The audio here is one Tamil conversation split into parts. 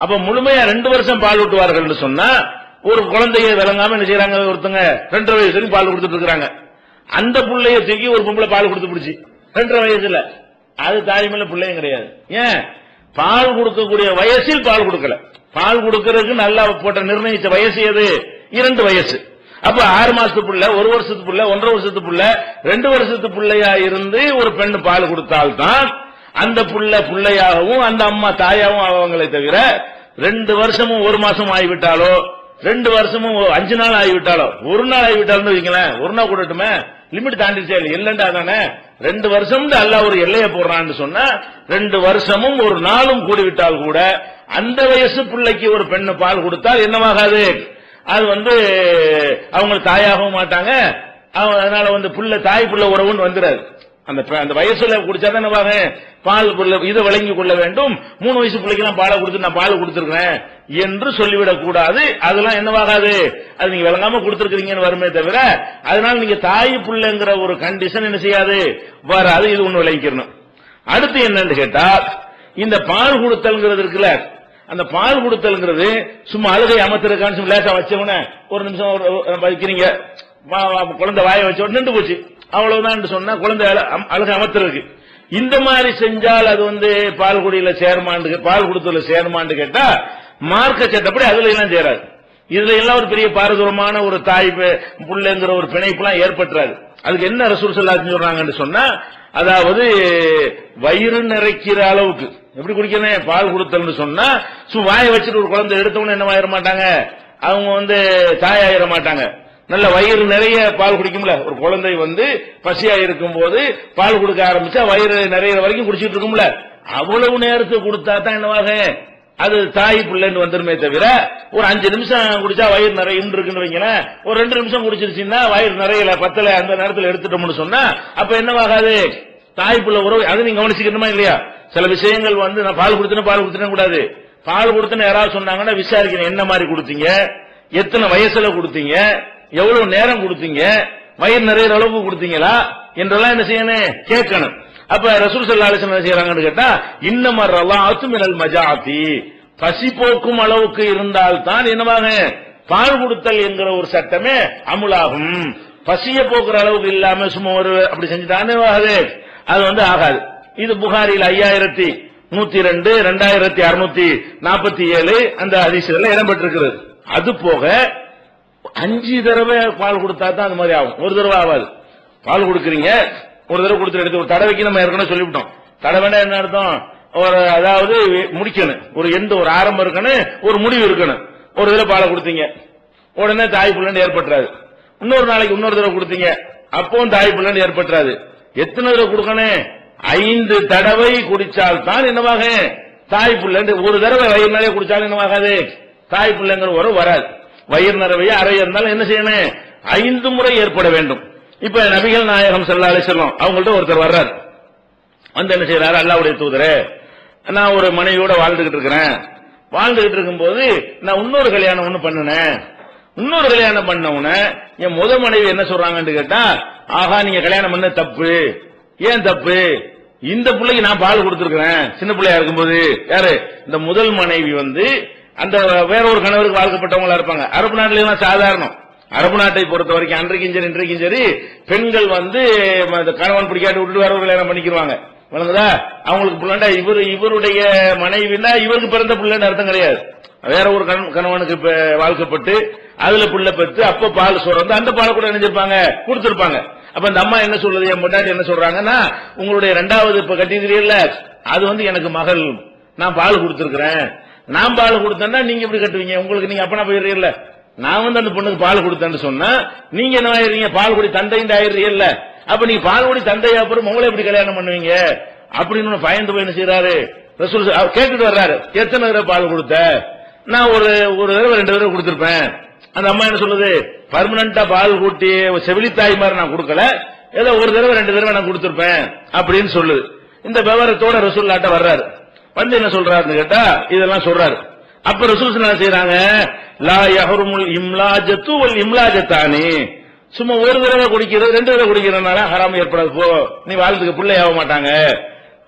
அப்ப முழுமையா ரெண்டு வருஷம் பால் ஊட்டுவார்கள் சொன்னா ஒரு குழந்தைய விளங்காம என்ன செய்யறாங்க ஒருத்தங்க ரெண்டரை வயசு வரைக்கும் பால் கொடுத்துட்டு இருக்கிறாங்க. அந்த பிள்ளைய தூக்கி ஒரு பொம்பளை பால் கொடுத்து பிடிச்சி. ரெண்டரை வயசுல. அது தாய்மையில பிள்ளையும் கிடையாது. ஏன்? பால் கொடுக்கக்கூடிய வயசில் பால் கொடுக்கல. பால் கொடுக்கறதுக்கு நல்லா போட்ட நிர்ணயிச்ச வயசு எது? இரண்டு வயசு. அப்ப ஆறு மாசத்து புள்ள ஒரு வருஷத்து புள்ள ஒன்றரை வருஷத்து புள்ள ரெண்டு வருஷத்து பிள்ளையா இருந்து ஒரு பெண் பால் கொடுத்தால்தான் அந்த புள்ள புள்ளையாகவும் அந்த அம்மா தாயாகவும் ஆவாங்களே தவிர ரெண்டு வருஷமும் ஒரு மாசம் ஆகிவிட்டாலோ ரெண்டு வருஷமும் அஞ்சு நாள் ஆகிவிட்டாலோ ஒரு நாள் ஆகிவிட்டாலும் வைங்களேன் ஒரு நாள் கூடட்டுமே லிமிட் தாண்டிச்சே இல்லை இல்லைண்டா தானே? ரெண்டு வருஷம் அல்ல ஒரு எல்லையை போடுறான்னு சொன்னா ரெண்டு வருஷமும் ஒரு நாளும் கூடிவிட்டால் கூட அந்த வயசு பிள்ளைக்கு ஒரு பெண்ணு பால் கொடுத்தால் என்னவாகாது? அது வந்து அவங்க தாயாகவும் மாட்டாங்க. அவங்க அதனால வந்து புள்ள தாய் புள்ள உறவுன்னு வந்துடாது. அந்த ப- அந்த வயசுல குடிச்சாதான் பால் இதை விளங்கி கொள்ள வேண்டும். மூணு வயசு பிள்ளைக்கெல்லாம் பாலை கொடுத்து நான் பால் கொடுத்துருக்கேன் என்று சொல்லிவிடக் கூடாது. அதெல்லாம் என்னவாகாது? அது நீங்க விளங்காம கொடுத்துருக்கீங்கன்னு வருமே தவிர அதனால நீங்க தாய் புள்ளைங்கிற ஒரு கண்டிஷன் என்ன செய்யாது? வராது. இது ஒண்ணு விளங்கிக்கணும். அடுத்து என்னன்னு கேட்டா இந்த பால் கொடுத்தல்ங்கிறது இருக்குல்ல அந்த பால் கொடுத்தல்ங்கிறது சும்மா அழுகை அமர்த்திருக்கான்னு சும்மா லேசா வச்சவன ஒரு நிமிஷம் ஒரு- வைக்கிறீங்க வா- குழந்தை வாய வச்ச நின்று போச்சு. அவ்வளவுதான் சொன்னா குழந்தை அழ- அம்- இந்த மாதிரி செஞ்சால் அது வந்து பால் குடியில சேர்மாண்டு பால் குடுத்துல சேர்மாண்டு கேட்டா மார்க்க சட்டப்படி அதுல எல்லாம் சேராது. இதுல எல்லாம் ஒரு பெரிய பாரதூரமான ஒரு தாய் புள்ளைங்கிற ஒரு பிணைப்புலாம் ஏற்பட்டுறாது. அதுக்கு என்ன ரசூல் சொல்லாச்சுன்னு சொல்றாங்கன்னு சொன்னா அதாவது வயிறு நிறைக்கிற அளவுக்கு. எப்படி குடிக்கணும் பால் கொடுத்தல்னு சொன்னா சும் வாயை வச்சுட்டு ஒரு குழந்தை எடுத்தவொன்னு ஆயிட மாட்டாங்க? அவங்க வந்து தாயாயிட மாட்டாங்க. நல்ல வயிறு நிறைய பால் குடிக்கும்ல. ஒரு குழந்தை வந்து பசியா இருக்கும் போது பால் கொடுக்க ஆரம்பிச்சா வயிறு நிறைய வரைக்கும் குடிச்சிட்டு இருக்கும்ல. அவ்வளவு நேரத்துக்கு கொடுத்தா தான் என்னவாக? அது தாய் பிள்ளைன்னு வந்துருமே தவிர ஒரு அஞ்சு நிமிஷம் குடிச்சா வயிறு நிறைய இருக்குன்னு வைங்களேன். ஒரு ரெண்டு நிமிஷம் குடிச்சிருச்சுன்னா வயிறு நிறையல பத்தல அந்த நேரத்தில் எடுத்துட்டோம்னு சொன்னா அப்ப என்னவாகாது? தாய் பிள்ளை உறவு அது நீங்க கவனிச்சுக்கணுமா இல்லையா? சில விஷயங்கள் வந்து நான் பால் கொடுத்தேன் பால் கொடுத்தேன் கூடாது. பால் கொடுத்தேன்னு யாராவது சொன்னாங்கன்னா விசாரிக்கணும் என்ன மாதிரி கொடுத்தீங்க? எத்தனை வயசுல கொடுத்தீங்க? எவ்வளவு நேரம் கொடுத்தீங்க? வயிறு நிறைய அளவுக்கு கொடுத்தீங்களா? என்றெல்லாம் என்ன செய்யணும்? கேட்கணும். அப்ப ரசூல் சல்லா அலிஸ்லாம் என்ன செய்யறாங்கன்னு கேட்டா இன்னமரெல்லாம் அத்துமினல் மஜாத்தி. பசி போக்கும் அளவுக்கு இருந்தால்தான் என்னவாக பால் கொடுத்தல் என்கிற ஒரு சட்டமே அமுலாகும். பசிய போக்குற அளவுக்கு இல்லாம சும்மா ஒரு அப்படி செஞ்சுட்டானே ஆகாது. அது வந்து ஆகாது. இது புகாரில் ஐயாயிரத்தி நூத்தி ரெண்டு ரெண்டாயிரத்தி அறுநூத்தி நாற்பத்தி ஏழு அந்த அதிசயத்தில் இடம்பெற்றிருக்கிறது. அது போக அஞ்சு தடவை பால் கொடுத்தா தான் அந்த மாதிரி ஆகும். ஒரு தடவை ஆகாது. பால் கொடுக்குறீங்க ஒரு தடவை கொடுத்து எடுத்து ஒரு தடவைக்கு நம்ம ஏற்கனவே சொல்லிவிட்டோம். தடவைனா என்ன அர்த்தம்? ஒரு அதாவது முடிக்கணும். ஒரு எந்த ஒரு ஆரம்பம் இருக்கணும் ஒரு முடிவு இருக்கணும். ஒரு தடவை பாலை கொடுத்தீங்க. உடனே தாய் பிள்ளைன்னு ஏற்பட்டுறாது. இன்னொரு நாளைக்கு இன்னொரு தடவை கொடுத்தீங்க. அப்பவும் தாய் பிள்ளைன்னு ஏற்பட்டுறாது. எத்தனை தடவை கொடுக்கணும்? ஐந்து தடவை குடிச்சால் தான் என்னவாக தாய் பிள்ளைன்னு ஒரு தடவை வயிறு நாளே குடிச்சாலும் என்னவாகாது? தாய் பிள்ளைங்கிற உறவு வராது. வயிறு நிறவையோ அறை இருந்தாலும் என்ன செய்யணும்? ஐந்து முறை ஏற்பட வேண்டும். இப்ப நபிகள் நாயகம் ஸல்லல்லாஹு செல்லும் அவங்கள்ட்ட ஒருத்தர் வர்றார். வந்து என்ன செய்யறாரு அல்லாவுடைய தூதரே நான் ஒரு மனைவியோட வாழ்ந்துகிட்டு இருக்கிறேன். வாழ்ந்துகிட்டு இருக்கும்போது நான் இன்னொரு கல்யாணம் ஒண்ணு பண்ணினேன். இன்னொரு கல்யாணம் பண்ண உடனே என் முத மனைவி என்ன சொல்றாங்கன்னு கேட்டா ஆஹா நீங்க கல்யாணம் பண்ண தப்பு. ஏன் தப்பு? இந்த பிள்ளைக்கு நான் பால் கொடுத்திருக்கிறேன். சின்ன பிள்ளையா இருக்கும்போது. யாரு? இந்த முதல் மனைவி வந்து அந்த வேற ஒரு கணவருக்கு வாழ்க்கப்பட்டவங்களா இருப்பாங்க. அரபு நாட்டிலாம் சாதாரணம். அரபு நாட்டை பொறுத்த வரைக்கும் அன்றைக்கும் சரி இன்றைக்கும் சரி பெண்கள் வந்து அந்த கணவன் பிடிக்காட்டி விட்டு வேற ஒரு கல்யாணம் பண்ணிக்கிறாங்க விளங்குதா? அவங்களுக்கு பிள்ளைண்டா இவர் இவருடைய மனைவினா இவருக்கு பிறந்த பிள்ளைன்னு அர்த்தம் கிடையாது. வேற ஒரு கண- கணவனுக்கு வாழ்க்கப்பட்டு அதுல பிள்ளை பெற்று அப்ப பால் சுரந்து அந்த பாலை கூட நினைச்சிருப்பாங்க. கொடுத்திருப்பாங்க. அப்ப அந்த அம்மா என்ன சொல்றது என் பொண்டாட்டி என்ன சொல்றாங்கன்னா உங்களுடைய ரெண்டாவது இப்ப கட்டிக்கிறீல்ல அது வந்து எனக்கு மகள். நான் பால் கொடுத்திருக்கிறேன். நான் பால் கொடுத்தேன்னா நீங்க எப்படி கட்டுவீங்க? உங்களுக்கு நீங்க அப்பனா போயிடுறீல்ல நான் வந்து அந்த பொண்ணுக்கு பால் கொடுத்தேன்னு சொன்னா நீங்க என்ன ஆயிடுறீங்க? பால் குடி தந்தைன்னு ஆயிடுறீல்ல அப்ப நீங்க பால் குடி தந்தையா அப்புறம் உங்களை எப்படி கல்யாணம் பண்ணுவீங்க? அப்படின்னு பயந்து போய் என்ன செய்யறாரு ரசூல் அவர் கேட்டுட்டு வர்றாரு. எத்தனை தடவை பால் கொடுத்த? நான் ஒரு ஒரு தடவை ரெண்டு தடவை கொடுத்துருப்பேன். அந்த அம்மா என்ன சொல்லுது? பர்மனண்டா பால் கூட்டி செவிலித்தாய் மாதிரி நான் கொடுக்கல. ஏதோ ஒரு தடவை ரெண்டு தடவை நான் கொடுத்துருப்பேன் அப்படின்னு சொல்லுது. இந்த விவரத்தோட ரசூல்லாட்ட வர்றாரு. வந்து என்ன சொல்றாருன்னு கேட்டா இதெல்லாம் சொல்றாரு. அப்ப ரசூல் என்ன செய்யறாங்க லா யஹருமுல் இம்லாஜத்து வல் இம்லாஜத்தானி. சும்மா ஒரு தடவை குடிக்கிறது ரெண்டு தடவை குடிக்கிறதுனால ஹராம் ஏற்படாது போ. நீ வாழ்த்துக்கு பிள்ளை ஆக மாட்டாங்க.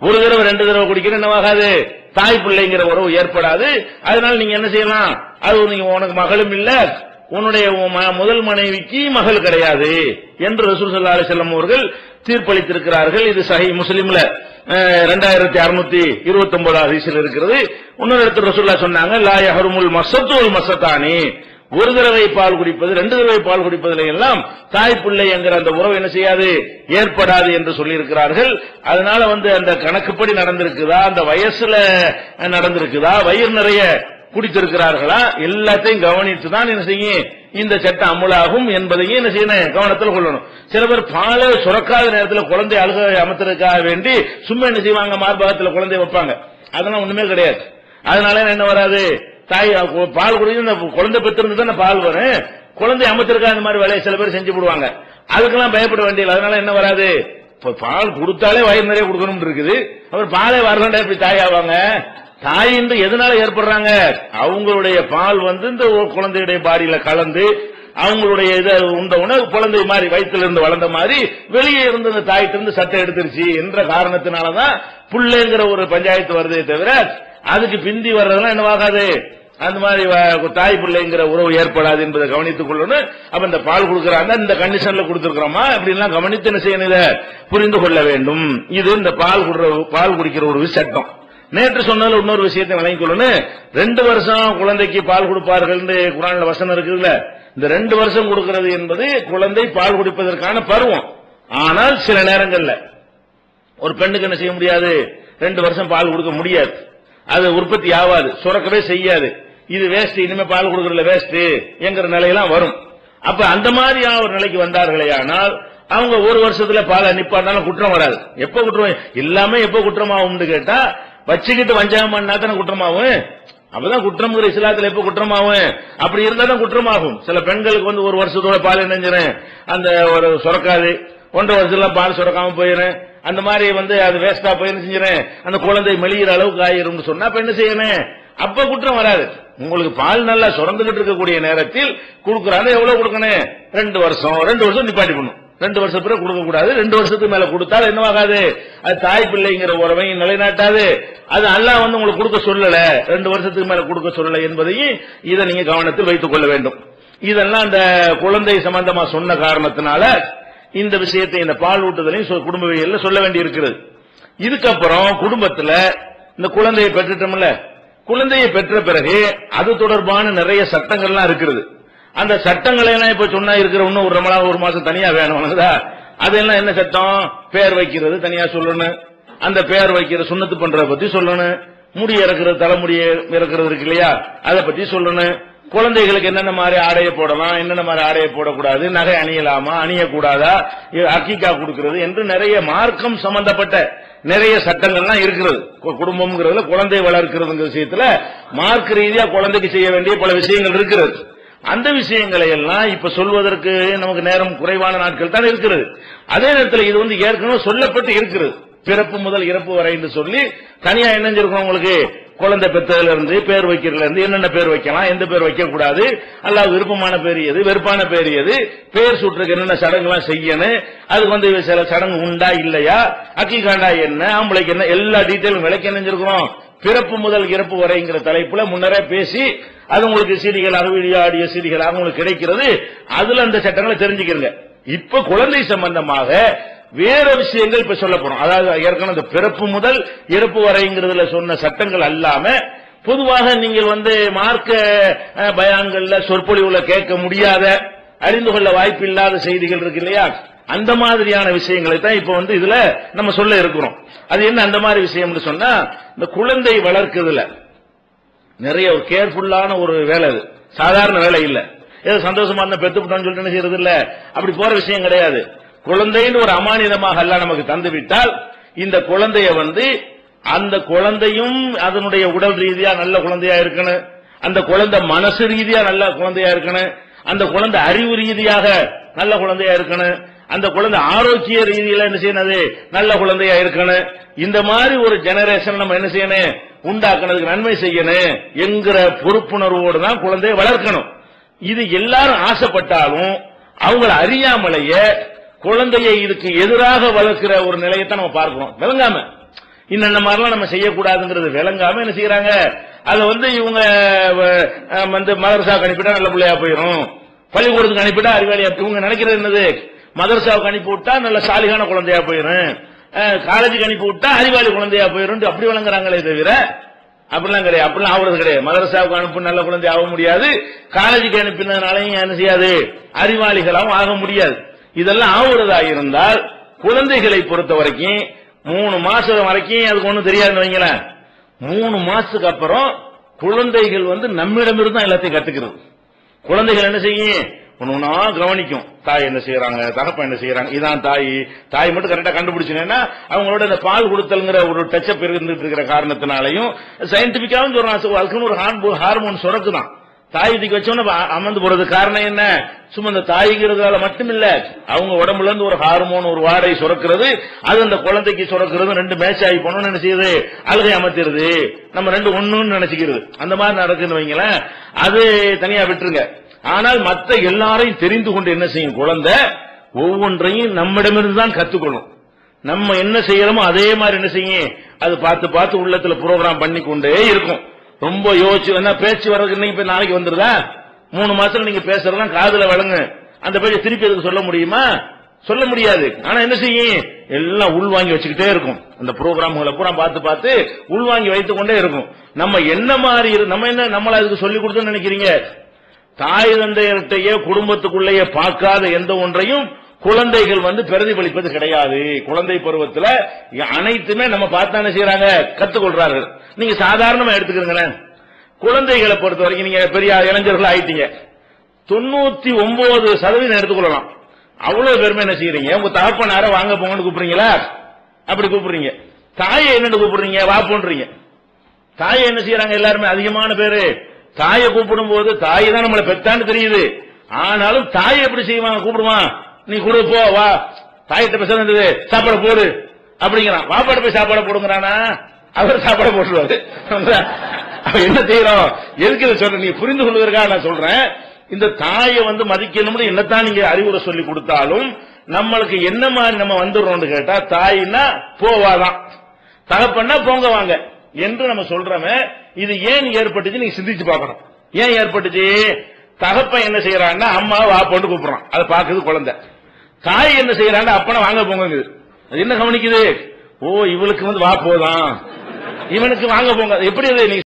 ஒரு தடவை ரெண்டு தடவை குடிக்கிற என்னவாகாது. தாய் பிள்ளைங்கிற உறவு ஏற்படாது. அதனால நீங்க என்ன செய்யலாம்? அது நீங்க உனக்கு மகளும் இல்ல. உன்னுடைய முதல் மனைவிக்கு மகள் கிடையாது. என்று ரசூல் சல்லா அலிசல்லம் அவர்கள் தீர்ப்பளித்திருக்கிறார்கள். இது சஹி முஸ்லீம்ல ரெண்டாயிரத்தி அறுநூத்தி இருபத்தி ஒன்பதாவது இருக்கிறது. இன்னொரு இடத்துல ரசூல்லா சொன்னாங்க லா ஹருமுல் மசத்து மசத்தானி ஒரு தடவை பால் குடிப்பது ரெண்டு தடவை பால் குடிப்பதில் எல்லாம் தாய் பிள்ளை என்கிற அந்த உறவு என்ன செய்யாது? ஏற்படாது என்று சொல்லியிருக்கிறார்கள். அதனால வந்து அந்த கணக்குப்படி நடந்திருக்குதா? அந்த வயசுல நடந்திருக்குதா? வயிறு நிறைய குடித்திருக்கிறார்களா? எல்லாத்தையும் கவனித்து தான் என்ன செய்யும்? இந்த சட்டம் அமுலாகும் என்பதையும் என்ன செய்யணும்? கவனத்தில் கொள்ளணும். சில பேர் பாலை சுரக்காத நேரத்தில் குழந்தை அழுக அமர்த்ததுக்காக வேண்டி சும்மா என்ன செய்வாங்க? மார்பகத்தில் குழந்தை வைப்பாங்க. அதெல்லாம் ஒண்ணுமே கிடையாது. அதனால என்ன வராது? தாய் பால் குடிச்சு இந்த குழந்தை பெற்றிருந்து தானே பால் வரும். குழந்தை அமைச்சிருக்கா இந்த மாதிரி வேலையை சில பேர் செஞ்சு விடுவாங்க அதுக்கெல்லாம் பயப்பட வேண்டியது அதனால என்ன வராது? பால் கொடுத்தாலே வயிறு நிறைய கொடுக்கணும் இருக்குது. அப்புறம் பாலே வரலண்டா இப்படி தாய் ஆவாங்க தாய் என்று எதனால ஏற்படுறாங்க? அவங்களுடைய பால் வந்து இந்த குழந்தையுடைய பாடியில கலந்து அவங்களுடைய இதை உண்ட உணவு குழந்தை மாதிரி வயிற்றுல இருந்து வளர்ந்த மாதிரி வெளியே இருந்து இந்த தாயிட்ட இருந்து சட்டை எடுத்துருச்சு என்ற காரணத்தினாலதான் புள்ளைங்கிற ஒரு பஞ்சாயத்து வருதே தவிர அதுக்கு பிந்தி வர்றதெல்லாம் என்னவாகாது அந்த மாதிரி தாய் பிள்ளைங்கிற உறவு ஏற்படாது என்பதை கவனித்துக் கொள்ளணும். அப்ப இந்த பால் கொடுக்கறாங்க இந்த கண்டிஷன்ல கொடுத்துருக்கிறோமா? அப்படின்லாம் கவனித்து என்ன செய்யணும் புரிந்து கொள்ள வேண்டும். இது இந்த பால் குடுற பால் குடிக்கிற ஒரு சட்டம். நேற்று சொன்னதுல இன்னொரு விஷயத்தை விளங்கிக் கொள்ளணும். ரெண்டு வருஷம் குழந்தைக்கு பால் கொடுப்பார்கள் குரான்ல வசனம் இருக்குல்ல இந்த ரெண்டு வருஷம் கொடுக்கிறது என்பது குழந்தை பால் குடிப்பதற்கான பருவம். ஆனால் சில நேரங்கள்ல ஒரு பெண்ணுக்கு என்ன செய்ய முடியாது? ரெண்டு வருஷம் பால் கொடுக்க முடியாது. அது உற்பத்தி ஆகாது சுரக்கவே செய்யாது. இது வேஸ்ட் இனிமே பால் கொடுக்கறதுல வேஸ்ட் என்கிற நிலையெல்லாம் வரும். அப்ப அந்த மாதிரியான ஒரு நிலைக்கு வந்தார்களே ஆனால் அவங்க ஒரு வருஷத்துல பால் நிப்பாட்டாலும் குற்றம் வராது. எப்ப குற்றம் எல்லாமே எப்ப குற்றமாகும்னு கேட்டா வச்சுக்கிட்டு வஞ்சகம் பண்ணா தானே குற்றமாகும்? அப்பதான் குற்றம்ங்கிற இஸ்லாத்துல எப்ப குற்றமாகும்? அப்படி இருந்தா தான் குற்றமாகும். சில பெண்களுக்கு வந்து ஒரு வருஷத்தோட பால் என்னஞ்சிறேன் அந்த ஒரு சுரக்காது. ஒன்றரை வருஷத்துல பால் சுரக்காம போயிடும் அந்த மாதிரி வந்து அது வேஸ்டா போயிருந்து என்ன அந்த குழந்தை மெளிகிற அளவுக்கு ஆயிரும்னு சொன்னா அப்ப என்ன செய்யணும்? அப்ப குற்றம் வராது. உங்களுக்கு பால் நல்லா சுரந்துகிட்டு இருக்கக்கூடிய நேரத்தில் கொடுக்குறாங்க எவ்வளவு கொடுக்கணும்? ரெண்டு வருஷம். ரெண்டு வருஷம் நிப்பாட்டி பண்ணும் ரெண்டு வருஷம் பிறகு கொடுக்க கூடாது. ரெண்டு வருஷத்துக்கு மேல கொடுத்தால் என்னவாகாது? அது தாய் பிள்ளைங்கிற உறவை நிலைநாட்டாது. அது அல்லா வந்து உங்களுக்கு கொடுக்க சொல்லல. ரெண்டு வருஷத்துக்கு மேல கொடுக்க சொல்லல என்பதையும் இதை நீங்க கவனத்தில் வைத்துக் கொள்ள வேண்டும். இதெல்லாம் அந்த குழந்தை சம்பந்தமா சொன்ன காரணத்தினால இந்த விஷயத்தை இந்த பால் ஊட்டுதலையும் சொ- சொல்ல வேண்டி இருக்கிறது இதுக்கப்புறம் குடும்பத்துல இந்த குழந்தையை பெற்றுட்டோம்ல. குழந்தையை பெற்ற பிறகு அது தொடர்பான நிறைய சட்டங்கள்லாம் இருக்கிறது. அந்த சட்டங்களை எல்லாம் இப்ப சொன்னா இருக்கிற இன்னும் ஒரு ரமலா ஒரு மாசம் தனியா வேணும் அதெல்லாம் என்ன சட்டம்? பேர் வைக்கிறது தனியா சொல்லணும். அந்த பேர் வைக்கிற சுண்ணத்து பண்றத பத்தி சொல்லணும். முடி இறக்குறது தலைமுடி இறக்குறது இருக்கு இல்லையா? அதை பத்தி சொல்லணும். குழந்தைகளுக்கு என்னென்ன மாதிரி ஆடையை போடலாம் என்னென்ன மாதிரி ஆடையை போடக்கூடாது நகை அணியலாமா அணியக்கூடாதா அக்கிக்கா கொடுக்கிறது என்று நிறைய மார்க்கம் சம்பந்தப்பட்ட நிறைய சட்டங்கள்லாம் இருக்கிறது. கு- குடும்பம்ங்கிறதுல குழந்தை வளர்க்கிறதுங்கிற விஷயத்துல மார்க் ரீதியா குழந்தைக்கு செய்ய வேண்டிய பல விஷயங்கள் இருக்கிறது. அந்த விஷயங்களை எல்லாம் இப்ப சொல்வதற்கு நமக்கு நேரம் குறைவான நாட்கள் தான் இருக்கிறது. அதே நேரத்தில் இது வந்து ஏற்கனவே சொல்லப்பட்டு இருக்கிறது. பிறப்பு முதல் இறப்பு வரை என்று சொல்லி தனியா என்ன உங்களுக்கு? குழந்தை பெற்றதுல இருந்து பேர் வைக்கிறதுல இருந்து என்னென்ன பேர் வைக்கலாம் எந்த பேர் வைக்க கூடாது அல்லாஹ் விருப்பமான பேர் எது வெறுப்பான பேர் எது பேர் சுற்றுக்கு என்னென்ன சடங்குலாம் செய்யணும் அதுக்கு வந்து சில சடங்கு உண்டா இல்லையா அக்கிகாண்டா என்ன ஆம்பளைக்கு என்ன எல்லா டீட்டெயிலும் விளக்கி நினைஞ்சிருக்கிறோம் பிறப்பு முதல் இறப்பு வரைங்கிற தலைப்புல முன்னரே பேசி அது உங்களுக்கு சீடிகளாக வீடியோ ஆடியோ உங்களுக்கு கிடைக்கிறது. அதுல அந்த சட்டங்களை தெரிஞ்சுக்கிறங்க. இப்ப குழந்தை சம்பந்தமாக வேற விஷயங்கள் இப்ப சொல்ல போறோம் அதாவது ஏற்கனவே அந்த பிறப்பு முதல் இறப்பு வரைங்கிறதுல சொன்ன சட்டங்கள் அல்லாம பொதுவாக நீங்கள் வந்து மார்க்க பயான்கள்ல சொற்பொழிவுல கேட்க முடியாத அறிந்து கொள்ள வாய்ப்பு இல்லாத செய்திகள் இருக்கு இல்லையா? அந்த மாதிரியான விஷயங்களை தான் இப்ப வந்து இதுல நம்ம சொல்ல இருக்கிறோம். அது என்ன அந்த மாதிரி விஷயம்னு சொன்னா இந்த குழந்தை வளர்க்குதுல நிறைய ஒரு கேர்ஃபுல்லான ஒரு வேலை அது. சாதாரண வேலை இல்ல. ஏதோ சந்தோஷமா இருந்தா பெத்து விட்டோம்னு சொல்லிட்டு செய்யறது இல்ல அப்படி போற விஷயம் கிடையாது. குழந்தைன்னு ஒரு அமானிதமாக அல்ல நமக்கு தந்து விட்டால் இந்த குழந்தைய வந்து அந்த குழந்தையும் அதனுடைய உடல் ரீதியா நல்ல குழந்தையா இருக்கணும். அந்த குழந்தை மனசு ரீதியா நல்ல குழந்தையா இருக்கணும். அந்த குழந்தை அறிவு ரீதியாக நல்ல குழந்தையா இருக்கணும். அந்த குழந்தை ஆரோக்கிய ரீதியில என்ன செய்யணும் நல்ல குழந்தையா இருக்கணும். இந்த மாதிரி ஒரு ஜெனரேஷன் நம்ம என்ன செய்யணும்? உண்டாக்குனதுக்கு நன்மை செய்யணும் என்கிற பொறுப்புணர்வோடு தான் குழந்தையை வளர்க்கணும். இது எல்லாரும் ஆசைப்பட்டாலும் அவங்கள அறியாமலேயே குழந்தையை இதுக்கு எதிராக வளர்க்கிற ஒரு நிலையத்தை நம்ம பார்க்கிறோம். விளங்காம. இன்னென்ன மாதிரிலாம் நம்ம செய்யக்கூடாதுங்கிறது விளங்காம என்ன செய்யறாங்க? அதை வந்து இவங்க வந்து மதரசாவுக்கு அனுப்பிட்டா நல்ல பிள்ளையா போயிடும் பள்ளிக்கூடத்துக்கு அனுப்பிட்டா அறிவாளியா இவங்க நினைக்கிறது என்னது? மதரசாவுக்கு அனுப்பி விட்டா நல்ல சாலிகான குழந்தையா போயிடும் காலேஜுக்கு அனுப்பி விட்டா அறிவாளி குழந்தையா போயிடும் அப்படி விளங்குறாங்களே தவிர அப்படிலாம் கிடையாது. அப்படிலாம் ஆகுறது கிடையாது. மதரசாவுக்கு அனுப்பி நல்ல குழந்தை ஆக முடியாது. காலேஜுக்கு அனுப்பினதுனாலையும் என்ன செய்யாது? அறிவாளிகளாகவும் ஆக முடியாது. இதெல்லாம் ஆகுறதா இருந்தால் குழந்தைகளை பொறுத்த வரைக்கும் மூணு மாசம் வரைக்கும் அதுக்கு ஒண்ணும் தெரியாதுன்னு வைங்களேன். மூணு மாசத்துக்கு அப்புறம் குழந்தைகள் வந்து நம்மிடமிருந்து தான் எல்லாத்தையும் கத்துக்கிறது. குழந்தைகள் என்ன செய்யும்? ஒண்ணுனா கவனிக்கும். தாய் என்ன செய்யறாங்க தகப்பன் என்ன செய்யறாங்க இதான் தாய். தாய் மட்டும் கரெக்டா கண்டுபிடிச்சுங்கன்னா அவங்களோட இந்த பால் கொடுத்தல்ங்கிற ஒரு டச்சப் இருந்துட்டு இருக்கிற காரணத்தினாலையும் சயின்டிபிக்காவும் சொல்றான் அதுக்குன்னு ஒரு ஹார்மோ- ஹார்மோன் சுரக்குதான். தாய் தூக்கி வச்சோன்னு அமர்ந்து போறது காரணம் என்ன? சும்மா இந்த தாய்கிறதால மட்டுமில்ல அவங்க உடம்புல இருந்து ஒரு ஹார்மோன் ஒரு வாடை சுரக்கிறது அது அந்த குழந்தைக்கு சுரக்கிறது ரெண்டு மேட்ச் ஆகி போனோம்னு என்ன அழுகை அமர்த்திடுது. நம்ம ரெண்டு ஒண்ணுன்னு நினைச்சுக்கிறது. அந்த மாதிரி நடக்குன்னு வைங்களேன் அது தனியா விட்டுருங்க. ஆனால் மற்ற எல்லாரையும் தெரிந்து கொண்டு என்ன செய்யும் குழந்தை? ஒவ்வொன்றையும் நம்மிடமிருந்து தான் கத்துக்கணும். நம்ம என்ன செய்யறோமோ அதே மாதிரி என்ன செய்யும்? அது பார்த்து பார்த்து உள்ளத்துல ப்ரோக்ராம் பண்ணி கொண்டே இருக்கும். ரொம்ப யோசிச்சு என்ன பேச்சு வர்றதுக்கு இன்னைக்கு நாளைக்கு வந்துருதா? மூணு மாசத்துல நீங்க பேசுறதெல்லாம் காதுல வழங்கு அந்த பேச்சை திருப்பி எதுக்கு சொல்ல முடியுமா? சொல்ல முடியாது. ஆனா என்ன செய்யும்? எல்லாம் உள்வாங்கி வச்சுக்கிட்டே இருக்கும். அந்த ப்ரோக்ராம்களை பூரா பார்த்து பார்த்து உள்வாங்கி வைத்துக் கொண்டே இருக்கும். நம்ம என்ன மாதிரி நம்ம என்ன நம்மள அதுக்கு சொல்லி கொடுத்தோம்னு நினைக்கிறீங்க? தாய் தந்தையர்கிட்டயே குடும்பத்துக்குள்ளேயே பார்க்காத எந்த ஒன்றையும் குழந்தைகள் வந்து பிரதிபலிப்பது கிடையாது. குழந்தை பருவத்தில் அனைத்துமே நம்ம பார்த்தா என்ன செய்யறாங்க கத்துக்கொள்றார்கள். நீங்க சாதாரணமா எடுத்துக்கிறீங்களேன். குழந்தைகளை பொறுத்த வரைக்கும் நீங்க பெரிய இளைஞர்கள் ஆயிட்டீங்க. தொண்ணூத்தி ஒன்பது சதவீதம் எடுத்துக்கொள்ளலாம். அவ்வளவு பெருமை என்ன செய்யறீங்க உங்க தகப்பனார வாங்க போங்கன்னு கூப்பிடுறீங்களா? அப்படி கூப்பிடுறீங்க. தாயை என்னன்னு கூப்பிடுறீங்க? வா போன்றீங்க. தாயை என்ன செய்யறாங்க எல்லாருமே அதிகமான பேரு. தாயை கூப்பிடும் போது தாய் தான் நம்மளை பெத்தான்னு தெரியுது. ஆனாலும் தாயை எப்படி செய்வான்? கூப்பிடுவான். நீ கூட போ வா. தாயத்தை பேச இருந்தது சாப்பாடு போடு. அப்படிங்கிறான். வாப்பாடு போய் சாப்பாடு போடுங்கிறானா? அவர் சாப்பாடு போட்டுருவாரு. என்ன செய்யறோம்? எதுக்கு இதை சொல்ற? நீ புரிந்து கொள்வதற்காக நான் சொல்றேன். இந்த தாயை வந்து மதிக்கணும்னு என்னத்தான் நீங்க அறிவுரை சொல்லி கொடுத்தாலும் நம்மளுக்கு என்ன மாதிரி நம்ம வந்துடுறோம்னு கேட்டா தாயின்னா போவாதான். தகப்பன்னா போங்க வாங்க. என்று நம்ம சொல்றோமே இது ஏன் ஏற்பட்டுச்சு நீங்க சிந்திச்சு பார்க்கணும். ஏன் ஏற்பட்டுச்சு? தகப்பன் என்ன செய்யறான்னா அம்மா வா போட்டு கூப்பிடுறான். அதை பார்க்குது குழந்தை. தாய் என்ன செய்யறான்னா அப்பனை வாங்க போங்குது அது என்ன கவனிக்குது? ஓ இவளுக்கு வந்து வா போதான் இவனுக்கு வாங்க போங்க. எப்படி அது நீங்க